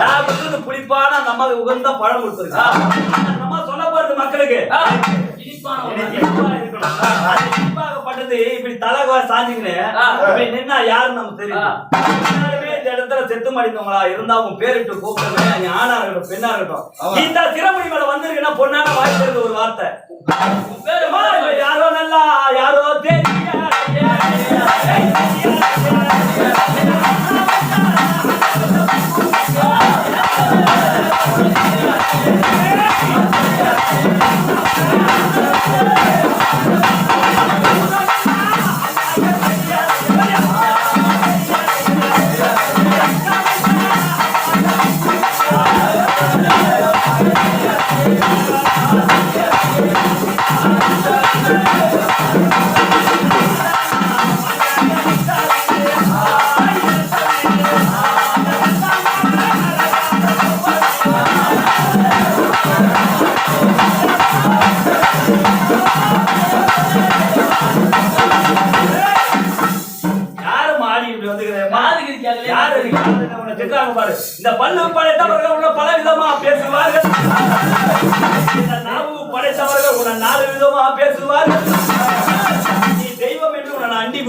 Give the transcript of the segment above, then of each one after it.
நான் வந்து புளிப்பான அந்த அம்மாவுக்கு உகந்த பழம் கொடுத்துருக்கேன் அந்த அம்மா சொல்ல போறது மக்களுக்கு. இனிப்பாகப்பட்டது இப்படி தலைவா சாஞ்சிக்கின்னு இப்படி நின்னா யாருன்னு நமக்கு தெரியும். எல்லாருமே இந்த இடத்துல செத்து மடிந்தவங்களா இருந்தா உன் பேரிட்டு கூப்பிடுங்க நீ ஆணா இருக்கட்டும் பெண்ணா இருக்கட்டும். இந்த திறமொழி மேல வந்திருக்குன்னா பொண்ணான வாய்ப்பு ஒரு வார்த்தை. யாரோ நல்லா யாரோ யாரு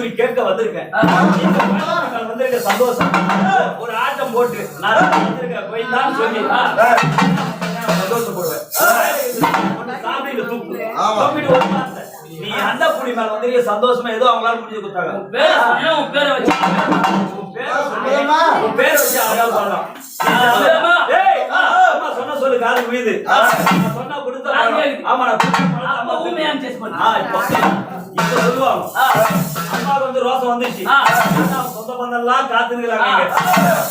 குறி கேட்க வந்திருக்கேன். வந்திருக்க சந்தோஷம். ஒரு ஆட்டம் போட்டு நான் வந்திருக்கேன். போய் தான் சொல்லி சந்தோஷப்படுவேன். சாப்பிட்டு தூக்கு. தூக்கிட்டு ஒரு வார்த்தை. அந்த புடி மேல வந்து சந்தோஷமா ஏதோ அவங்களால முடிஞ்சு கொடுத்தாங்க உன் பேரை சொன்னா உன் பேரை வச்சு உன் பேரை உன் பேரை வச்சு அழகா சொல்லலாம். சொன்ன சொல்லு காது. நான் சொன்னா கொடுத்த. ஆமா, நான் கொடுத்த பழம் அம்மா அம்மா ஊமையான்னு chase பண்ணு. ஆ, இப்போ இப்போ சொல்லுவாங்க. அம்மாவுக்கு வந்து ரோசம் வந்துச்சு. சொந்த பந்தம்லாம் காத்துக்கிறாங்க இங்க.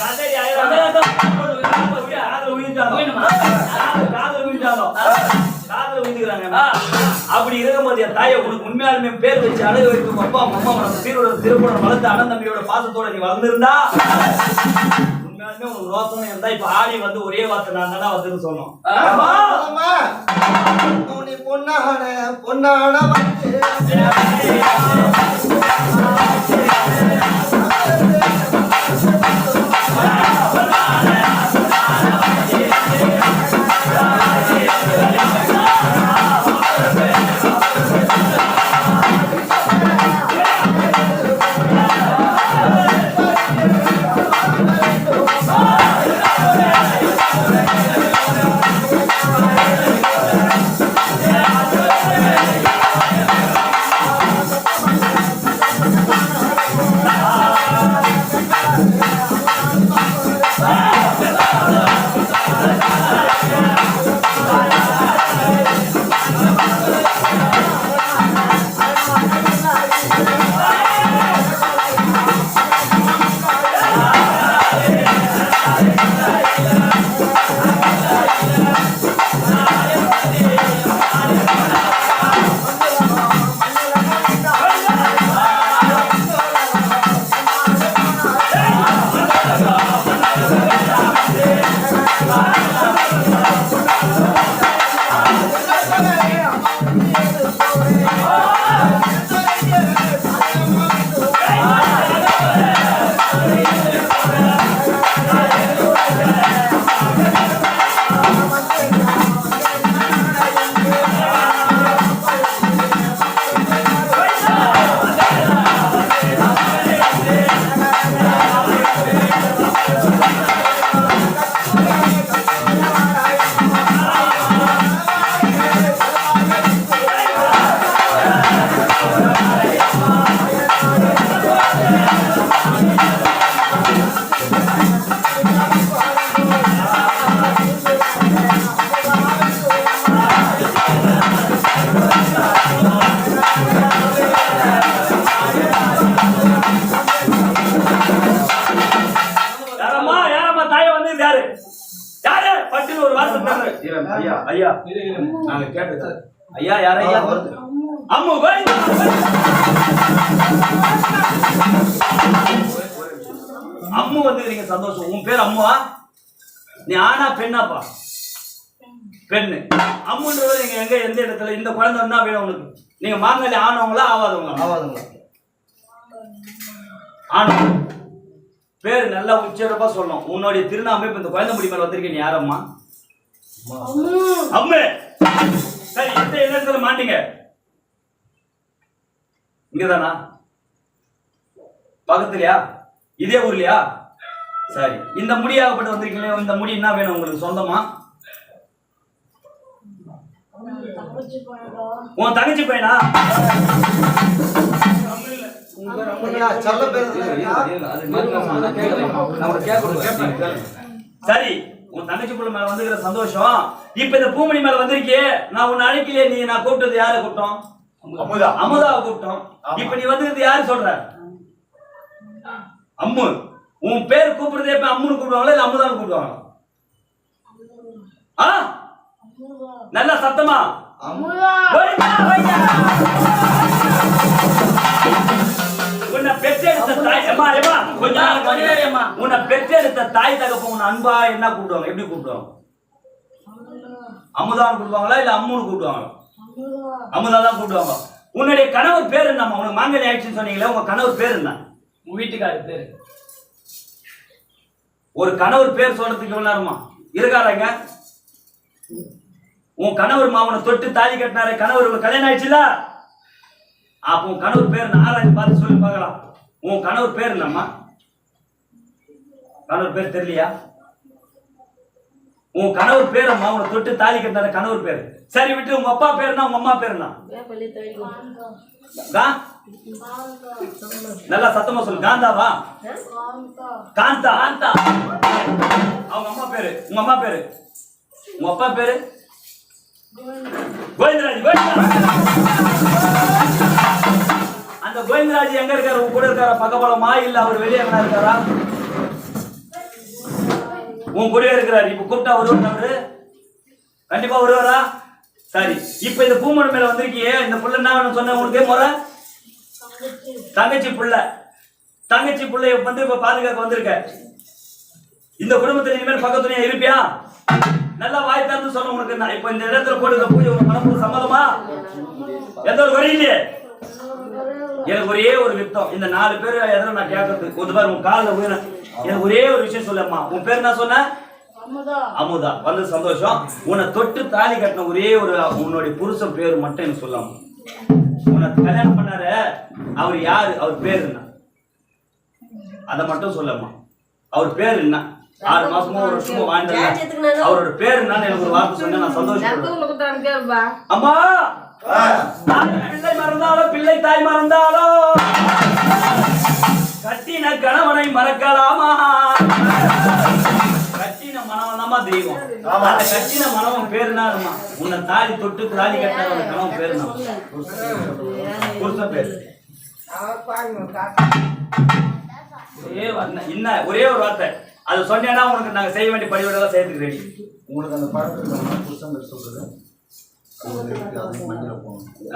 கதறி அழறாங்க. காதுல விழுந்துட்டாங்க. விழுந்துக்கிறாங்க. அப்படி இருக்கும்போது என் தாயை உனக்கு உண்மையாலுமே பேர் வச்சு அழகு வைக்கும் அப்பா அம்மா உனக்கு சீரோட திருப்பணம் வளர்த்து அண்ணன் தம்பியோட பாசத்தோட நீ வளர்ந்திருந்தா உண்மையாலுமே உனக்கு ரோசம் இருந்தா இப்ப ஆடி வந்து ஒரே வார்த்தை நான் தானே வந்துன்னு சொன்னோம். பொன்னான பொன்னான ஆனா பெண்ணாப்பா? பெண்ணு. அம்முன்றது நீங்க எங்க எந்த இடத்துல? இந்த குழந்தை என்ன வேணும் உனக்கு நீங்க மாங்கல்ய ஆனவங்களா ஆவாதவங்களா? ஆவாதுங்களா ஆனவங்க. பேர் நல்லா உச்சரப்பா சொல்லணும். உன்னுடைய திருநாமே இப்ப இந்த குழந்தை முடி மேல வந்திருக்கேன் நீ யாரம்மா? அம்மே. சரி எந்த இடத்துல மாட்டீங்க. இங்கதானா? பக்கத்துலயா? இதே ஊர்லயா? சரி. இந்த முடியாகப்பட்டு வந்திருக்கீங்களே இந்த முடி என்ன வேணும் உங்களுக்கு சொந்தமா? உன் தங்கச்சி பையனா? சரி உன் தங்கச்சி புள்ள மேல வந்துக்கிற சந்தோஷம். இப்ப இந்த பூமணி மேல வந்திருக்கியே நான் உன்னை அழைக்கலையே நீ நான் கூப்பிட்டது யாரை கூப்பிட்டோம்? அமுதா. அமுதாவை கூப்பிட்டோம். இப்ப நீ வந்து யாரு சொல்ற? அம்மு. உன் பேர் கூப்பிடுறதே இப்ப அம்முன்னு கூப்பிடுவாங்களா இல்ல அமுதான்னு கூப்பிடுவாங்களா? ஆ? நல்லா சத்தமா. உன்னை பெற்றெடுத்த தாய் அம்மா அம்மா கொஞ்ச நேரம் கொஞ்ச நேரம். அம்மா. உன்னை பெற்றெடுத்த தாய் தகப்ப உன்னை அன்பா என்ன கூப்பிடுவாங்க? எப்படி கூப்பிடுவாங்க? அமுதான்னு கூப்பிடுவாங்களா இல்ல அம்முன்னு கூப்பிடுவாங்களா? அமுதா. தான் கூப்பிடுவாங்க. உன்னுடைய கணவர் பேர் என்னம்மா? உனக்கு மாங்கல்ய ஆயிடுச்சுன்னு சொன்னீங்களே உங்க கணவர் பேர் என்ன? உங்க வீட்டுக்காரர் பேரு. ஒரு கணவர் பேர் சொல்றதுக்கு எவ்வளவு நேரமா? இருக்காராங்க? உன் கணவர் மாவனை தொட்டு தாலி கட்டினாரு கணவர் கல்யாணம் ஆயிடுச்சுல? அப்போ உன் கணவர் பேர்? ஆராய்ச்சி பார்த்து சொல்லி பார்க்கலாம். உன் கணவர் பேர் என்னம்மா? கணவர் பேர் தெரியலையா? உன் கணவர் பேர் அம்மா உன்னை தொட்டு தாலி கட்டினாரு கணவர் பேர். சரி விட்டு உங்க அப்பா பேர் என்ன உங்க அம்மா பேர் என்ன? கா? நல்லா சத்தமா சொல்லு. காந்தாவா? காந்தா. காந்தா. அவங்க அம்மா பேரு. உங்க அம்மா பேரு? உங்க அப்பா பேரு? கோவிந்தராஜ். அந்த கோவிந்தராஜ் எங்க இருக்காரு? உங்க கூட இருக்காரா? பக்கபலமா இல்ல அவர் வெளியே எங்கனா இருக்காரா? உன் கூடவே இருக்கிறாரு. இப்ப கூப்பிட்டா வருவார் கண்டிப்பா வருவாரா? சரி. இப்ப இந்த பூமணி மேல வந்திருக்கியே. இந்த புள்ள என்ன சொன்ன உனக்கு முறை? தங்கச்சி புள்ள. தங்கச்சி புள்ளைய வந்து இப்ப பாதுகாக்க வந்திருக்க. இந்த குடும்பத்துல இனிமேல் பக்கத்துலயே இருப்பியா? நல்லா வாய் திறந்து சொல்ல உனக்கு நான். இப்ப இந்த இடத்துல போடுற பூஜை உனக்கு மனப்பூர்வ சம்மதமா? எந்த ஒரு வழி இல்லையே? எனக்கு ஒரே ஒரு வித்தம். இந்த நாலு பேர் எதிர நான் கேட்கறது ஒரு பாரு உன் காலில் உயிர எனக்கு ஒரே ஒரு விஷயம் சொல்லம்மா உன் பேர் என்ன சொன்ன? அமுதா. வந்து சந்தோஷம். உன்னை தொட்டு தாலி கட்டின ஒரே ஒரு உன்னுடைய புருஷன் பேர் மட்டும் எனக்கு சொல்லாம உன்னை கல்யாணம் பண்ணாரு அவர் யாரு? அவர் பேர் என்ன? அதை மட்டும் சொல்லம்மா. அவர் பேர் என்ன? ஆறு மாசமோ ஒரு வருஷமோ வாழ்ந்தது அவரோட பேர் என்னன்னு எனக்கு ஒரு வார்த்தை சொன்னா நான் சந்தோஷப்படுவேன். அம்மா! பிள்ளை மறந்தாலோ பிள்ளை தாய் மறந்தாலோ கட்டின கணவனை மறக்கலாமா? மனவன் தெய்வம். அந்த கட்டின மனவன் பேர் என்னமா உன்னை தாலி தொட்டு தாலி கட்டின கணவன் பேர் என்ன புருஷன் பேர். இன்ன ஒரே ஒரு வார்த்தை. அது சொன்னேன்னா உனக்கு நாங்க செய்ய வேண்டிய பணிவிடெல்லாம் செய்யறதுக்கு ரெடி உங்களுக்கு அந்த பழக்கம் புருஷன் பேர் சொல்றது.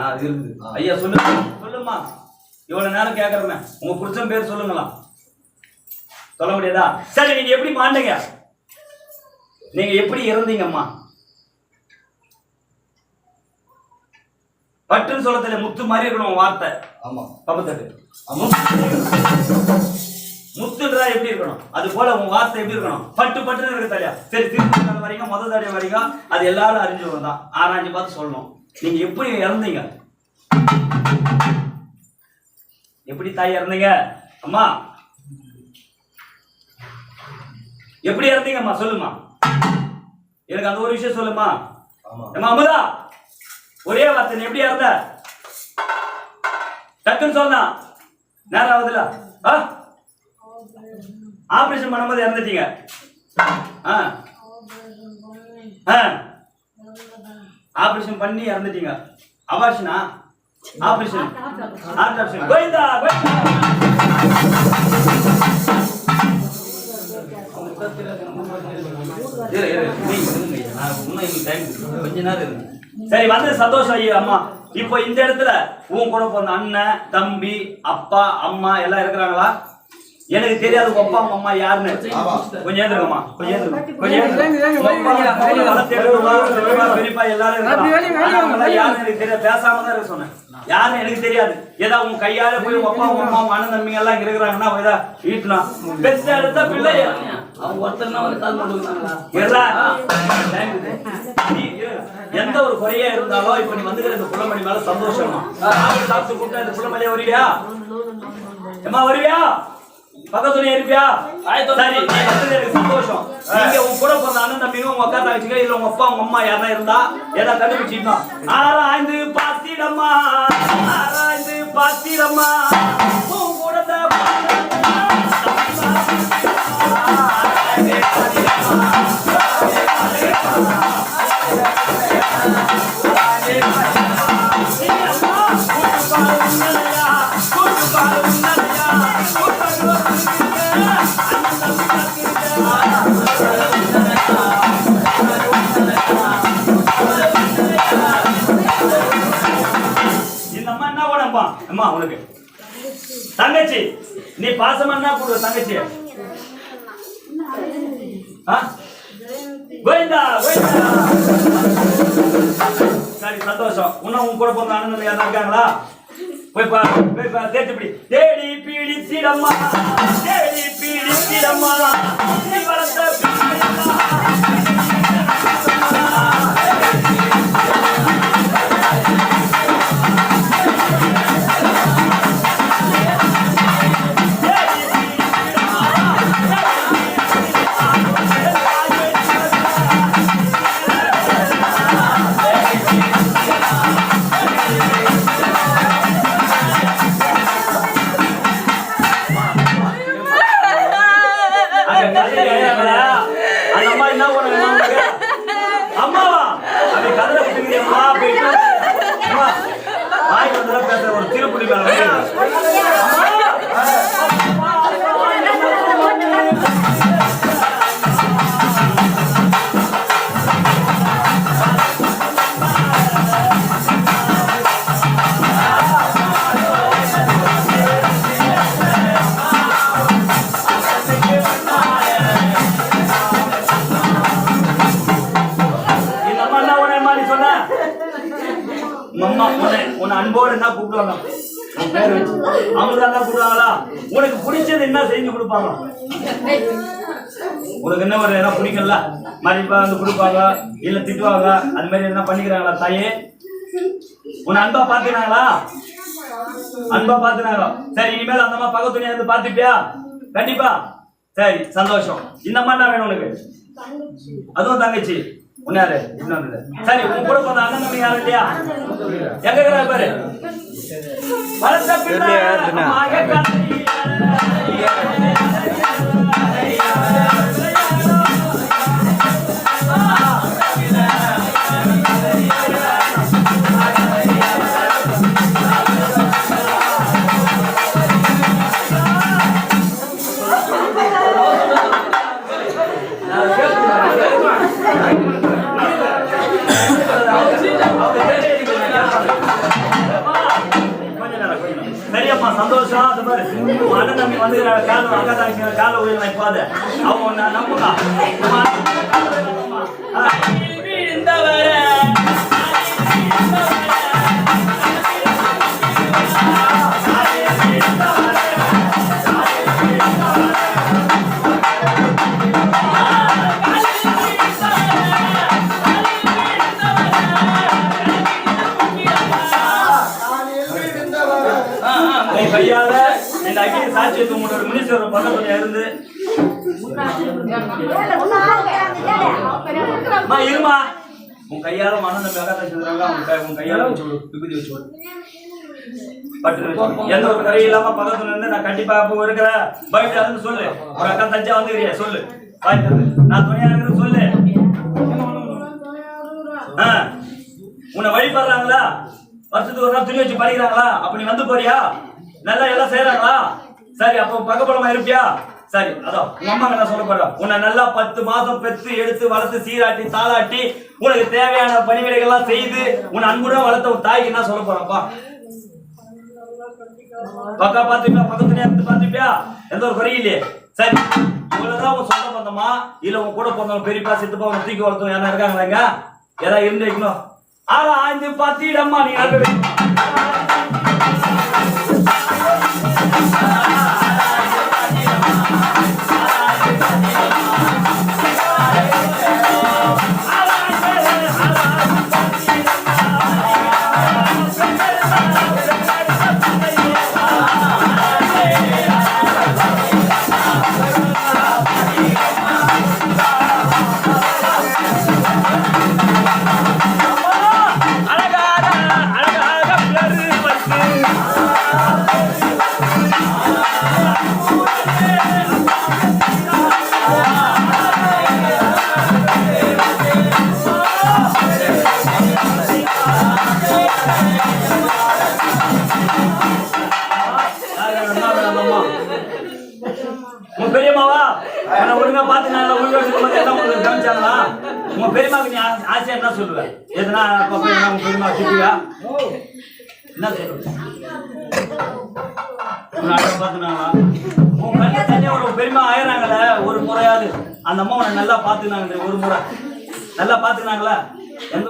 அது இருக்குது. ஐயா சொல்லுங்க சொல்லுமா இவ்வளவு நேரம் கேக்குறேன். உங்க புருஷன் பேர் சொல்லுங்களா சொல்ல முடியாதா? சரி நீங்க எப்படி மாண்டீங்க? நீங்க எப்படி இறந்தீங்கம்மா பட்டுன்னு சொல்லத்துல முத்து மாதிரி இருக்கணும் வார்த்தை. ஆமா. பக்கத்துக்கு. ஆமா முத்துன்றதா எப்படி இருக்கணும்? அது போல உன் வார்த்தை எப்படி இருக்கணும்? பட்டு பட்டுன்னு இருக்கு தலையா சரி திருப்பி வரீங்க முதல் தடவை வரீங்க. அது எல்லாரும் அறிஞ்சவங்க தான். ஆராய்ஞ்சு பார்த்து சொல்லணும். நீங்க எப்படி இறந்தீங்க? எப்படி தாய் இறந்தீங்க? அம்மா. எப்படி இறந்தீங்கம்மா? சொல்லுமா எனக்கு அந்த ஒரு விஷயம் சொல்லுமா? அம்மா அமுதா ஒரே வார்த்தை எப்படி இறந்த டக்குன்னு சொன்னா நேரம் ஆகுதுல ஆ? ஆபரேஷன் பண்ணும்போது இறந்துட்டீங்க. ஆ? ஆ. ஆபரேஷன் பண்ணி இறந்துட்டீங்க. அபார்ஷனா operation heart operation Govinda Govinda. கொஞ்ச நேரம் சரி வந்து சந்தோஷம் ஐயோ அம்மா. இப்போ இந்த இடத்துல உன் கூட பிறந்த அண்ணன் தம்பி அப்பா அம்மா எல்லாம் இருக்கிறாங்களா? எனக்கு தெரியாது உங்க அப்பா உங்க அம்மா யாருன்னு. கொஞ்சம் ஏந்துருங்கம்மா. கொஞ்சம் கொஞ்சம். உங்க உங்க பெரியப்பா, எல்லாரும் யாருன்னு எனக்கு தெரியாது. பேசாம தான் இருக்க சொன்னேன். யாருன்னு எனக்கு தெரியாது. ஏதா உன் கையால போய் உங்க அப்பா உங்க அம்மா உங்க அண்ணன் தம்பிங்க எல்லாம் இருக்கிறாங்கன்னா ஈட்டலாம் பெஸ்ட் எடுத்த பிள்ளைய? அவங்க ஒருத்தர் எந்த ஒரு குறையா இருந்தாலும் இப்ப நீ வந்துக்கிற இந்த புலமணி மேல சந்தோஷமா? சாப்பிட்டு கூப்பிட்டா இந்த புலமணியா வருவியா? எம்மா வருவியா? பக்கத்துல இருப்பியா? சரி எனக்கு சந்தோஷம். நீங்க உன் கூட பிறந்த அண்ணன் தம்பிங்க உங்க அக்கா தங்கச்சிங்க இல்ல உங்க அப்பா உங்க அம்மா யாரா இருந்தா ஏதாவது கண்டுபிடிச்சிட்டோம் ஆராய்ந்து பாத்திரம்மா ஆராய்ந்து பாத்திரம்மா உன் கூடத்த அம்மா அவனுக்கு தங்கச்சி நீ பாசமன்னா என்ன தங்கச்சி. ஆ? கோவிந்தா கோவிந்தா. சரி சந்தோஷம். இன்னும் உன் கூட பிறந்த அண்ணன் யாரா இருக்காங்களா? போய் பாரு போய் பாரு. தேடி சீடம்மா தேடி பீடி சீடம்மா நீ வளர்த்த பீடி அன்போடு என்ன கூப்பிடுவாங்க உனக்கு பிடிச்சது என்ன செஞ்சு கொடுப்பாங்க? உனக்கு என்ன ஒரு என்ன பிடிக்கல மதிப்பா வந்து கொடுப்பாங்க இல்ல திட்டுவாங்க அது மாதிரி என்ன பண்ணிக்கிறாங்களா தாயே? உன்னை அன்பா பாத்துக்கிறாங்களா அன்பா பாத்துனாங்க சரி இனிமேல் அந்த அம்மா பக்கத்து துணியா இருந்து பாத்துப்பியா கண்டிப்பா. சரி சந்தோஷம். இந்த அம்மா என்ன வேணும் உனக்கு? அதுவும் தங்கச்சி. உன்னாரு இன்னொன்னு சரி உன் கூட பிறந்த அண்ணன் தம்பி யாரும் இல்லையா? எங்க இருக்கிறா பாரு. வளர்த்த பிள்ளை அம்மாக காத்தி. உன் அண்ணன் தம்பி வந்து கால அக்கா தங்கச்சி கால உயிர் அவங்க ஆ, ஆ, கை கையால இந்த மினிஸ்டர் பக்கத்துல இருந்து அம்மா இருமா. உன் கையால மனம் தம்பி அக்கா உன் உன் கையால வச்சு விடு விபூதி வச்சு விடு பட்டு எந்த ஒரு கரை இல்லாம பக்கத்துல இருந்து நான் கண்டிப்பா அப்போ இருக்கிற பயிட்டு அதுன்னு சொல்லு. ஒரு அக்கா தஞ்சா வந்துக்கிறியா சொல்லு. நான் துணையா இருக்கிறது சொல்லு. ஆ. உன்னை வழிபடுறாங்களா? வருஷத்துக்கு ஒரு நாள் துணி வச்சு படிக்கிறாங்களா அப்ப நீ வந்து போறியா? நல்லா எல்லாம் செய்யறாங்களா சரி அப்போ பக்கபலமா இருப்பியா? சரி அதான் உங்க அம்மா என்ன சொல்ல போறா உன்னை நல்லா பத்து மாசம் பெற்று எடுத்து வளர்த்து சீராட்டி தாளாட்டி உனக்கு தேவையான பணிவிடைகள்லாம் செய்து உன் அன்புடன் வளர்த்த உன் தாய்க்கு என்ன சொல்ல போறப்பா பக்கா பாத்துப்பியா பக்கத்துல இருந்து பாத்துப்பியா எந்த ஒரு குறையும் இல்லையே. சரி இவ்வளவுதான் உன் சொந்த பந்தமா? இல்ல உன் கூட பிறந்தவங்க பெரியப்பா சித்தப்பா உன் தூக்கி வளர்த்தவங்க யாரா இருக்காங்களாங்க ஏதாவது இருந்து வைக்கணும். ஆராய்ந்து பார்த்திடம்மா நீ நல்ல ஆசை- என்ன சொல்லுவ? எதுனா அப்ப போய் என்ன உன் பெரியம்மா திட்டுவியா? என்ன சொல்லுவ உன்னை பார்த்துனாங்களா? உன் கண்ணு தண்ணி ஒரு பெரியம்மா ஆயிராங்கல்ல ஒரு முறையாவது. அந்த அம்மா உன்னை நல்லா பார்த்துனாங்க ஒரு முறை. நல்லா பார்த்துனாங்களா